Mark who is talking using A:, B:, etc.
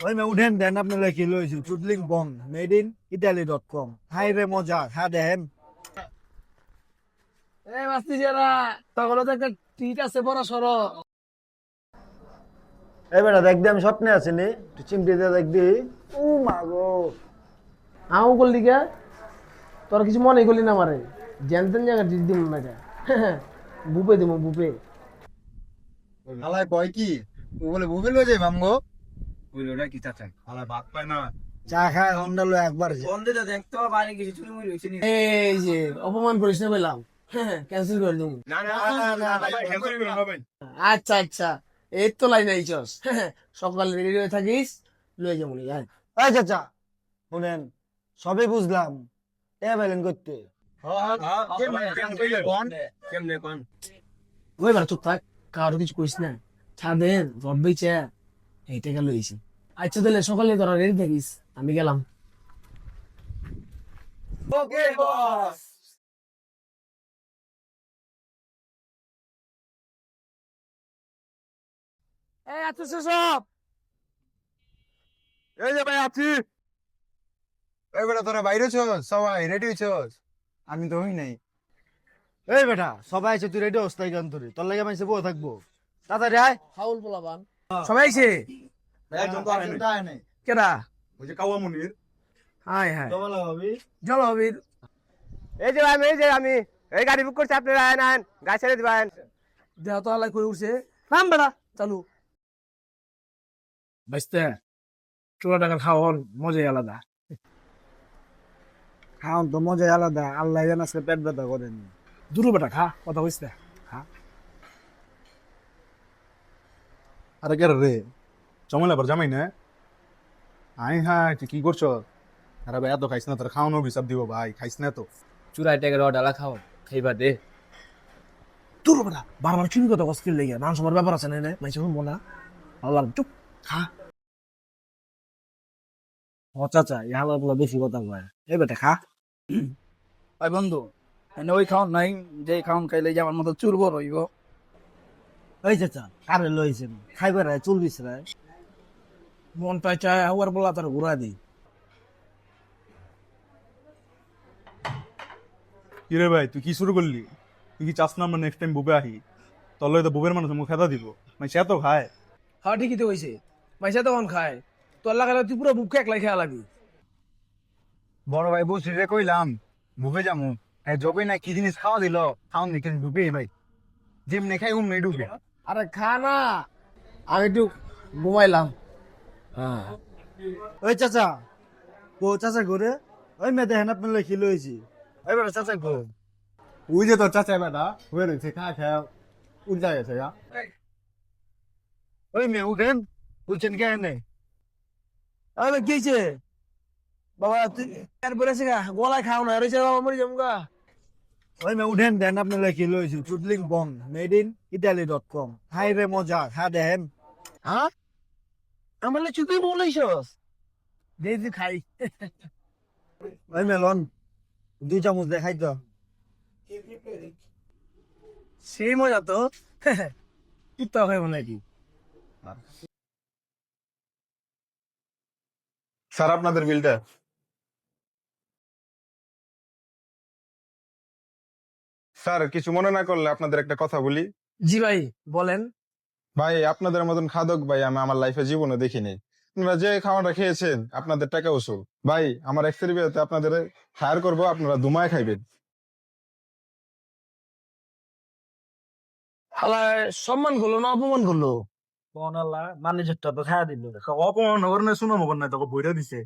A: ওই মে উঠেন দেন আপনার লেখি লইছি টুডলিং বং made in Italy dot com high রে মজা হা দেখেন
B: এই মাস্তি যারা তখন তো একটা টিট আছে বড় সড়ো
A: এই বেটা দেখ দি আমি স্বপ্নে আছি নি তুই চিমটি দিয়ে দেখ দি ও মা গো
B: আউ করলি কে তোর কিছু মনে করলি না মারে জেনতেন জায়গা টিট দিম না কে বুপে দিম বুপে
A: আলাই কয় কি ও বলে বুবিল হয়ে যাই মামগো
C: বুঝলো কি চাচা
A: আলাই ভাত পায় না। চা খায় হন্ডা লো একবার
C: বন্ধে তো দেখতো বাড়ি কিছু চুরি মুড়ি হয়েছে
B: এই যে অপমান করিস না বললাম ক্যান্সেল করে দিম
C: না না না
B: আচ্ছা আচ্ছা এই তো লাইন আইছস। সকালে রেডি হয়ে থাকিস লয়ে যাব নি
A: এই চাচা শুনেন সবই বুঝলাম। এ বেলেন করতে।
B: ওই চুপ থাক কারও কিছু কইস না। ছাদের রড বেচে এই টাকা লইছি আচ্ছা তাহলে সকালে তোরা রেডি থাকিস আমি গেলাম।
C: ওকে বস
B: এই আচ্ছা সব।
C: এই যে ভাই আছি। এই বেটা তোরা বাইরে ছস সবাই রেডি ছস আমি তো হই নাই।
A: এই বেটা সবাই আছে তুই রেডি অবস্থায় গান তোর। তোর লাগে মাইসে বউ থাকব। তাড়াতাড়ি আয়।
B: ফাউল পোলাবান সবাই আইছে?
C: একজন তো আয় নাই।
B: কেডা?
C: ওই যে কাওয়া মুনির।
B: হাই হাই
A: তোমালা ভাবি
D: এই যে আমি এই যে আমি এই গাড়ি বুক করছি আপনারা আয় না গাড়ি ছেড়ে দিবেন
B: দেহ তো হালাই করে উঠছে। নাম বেড়া চালু। বাইসতে চোরা টাকা খাওয়ার মজাই আলাদা।
A: খাওন তো মজাই আলাদা আল্লাহ জান আজকে পেট ব্যথা করেন।
B: দুরু বেটা খা কথা কইস না
E: আরে কে রে? চমলে আবার জামাই না? আই হ্যাঁ কি করছ? আরে ভাই এত খাইস না তোর খাওয়ানো হিসাব দিব ভাই খাইস না তো।
D: চুরাই টাকা রডালা খাও খাইবা দে।
B: দুরু বেটা বারবার চুরি কথা কষ্টিল লেগে? মান সবার ব্যাপার আছে না মাইছে শুনব না আল্লাহ চুপ খা। ও চাচা ইহালা বলা বেশি কথা কয়। এই বেটা খা।
F: ভাই বন্ধু ওই খাওন নাই যে খাওন খাইলে যে আমার মতো চুরবো রইব।
A: এই চাচা কারে লইছেন খাইবে রে চুল বিছরা
B: মনটা চায় আবার বলা তার ঘুরা দিই।
E: কি রে ভাই তুই কি শুরু করলি? তুই কি চাস না আমরা নেক্সট টাইম বুবে আহি? তোর লগে তো বুবের মানুষ মুখ দিব। মানে সে তো খায়।
B: হ্যাঁ ঠিকই তো হয়েছে মাইসা তখন খায়। তোর লাগালে তুই পুরো বুক একলাই খেয়া লাগবি।
C: বড় ভাই বসে রে কইলাম বুকে যামু। এই জবে না কি জিনিস খাওয়া দিল? খাওন দিকে ঢুকে ভাই। যেমনি খাই উমনি ঢুকে
B: আরে খা না আমি একটু ঘুমাইলাম। হ্যাঁ।
A: ওই চাচা ও চাচা ঘুরে, ওই মে দেখেন আপনার লেখি লইছি। ওই বেটা চাচা গো
E: ওই যে তোর চাচা বেটা হয়ে রয়েছে খা খা উল্টা গেছে
A: ওই মে উঠেন, উঠছেন কেন
B: আরে কি বাবা, তুই বলেছে গা, গলায় খাও না রয়েছে বাবা মরে যাব গা।
A: ওই মে উঠেন দেন আপনার লেখি লইছি টুডলিং বং made in Italy dot com high রে মজা হা দেখেন
B: হ্যাঁ আমার লে বলেছস দে দে খাই
A: ওই মেলন দুই চামচ দেখাই তো
B: সেই মজা তো কুত্তা খাইব নাকি
E: স্যার আপনাদের বিলটা স্যার কিছু মনে না করলে আপনাদের একটা কথা বলি।
B: জি ভাই বলেন।
E: ভাই আপনাদের মতন খাদক ভাই আমি আমার লাইফে জীবনে দেখিনি। আপনারা যে খাওয়াটা খেয়েছেন আপনাদের টাকা উসুল। ভাই আমার এক্সপেরিমেন্টে আপনাদের হায়ার করব আপনারা দুমায় খাইবেন।
B: হালায় সম্মান করল না অপমান করল?
A: কোন আল্লাহ ম্যানেজারটা তো খায়া দিল।
E: অপমান করে শুনো মগন না তোকে বইটা দিছে।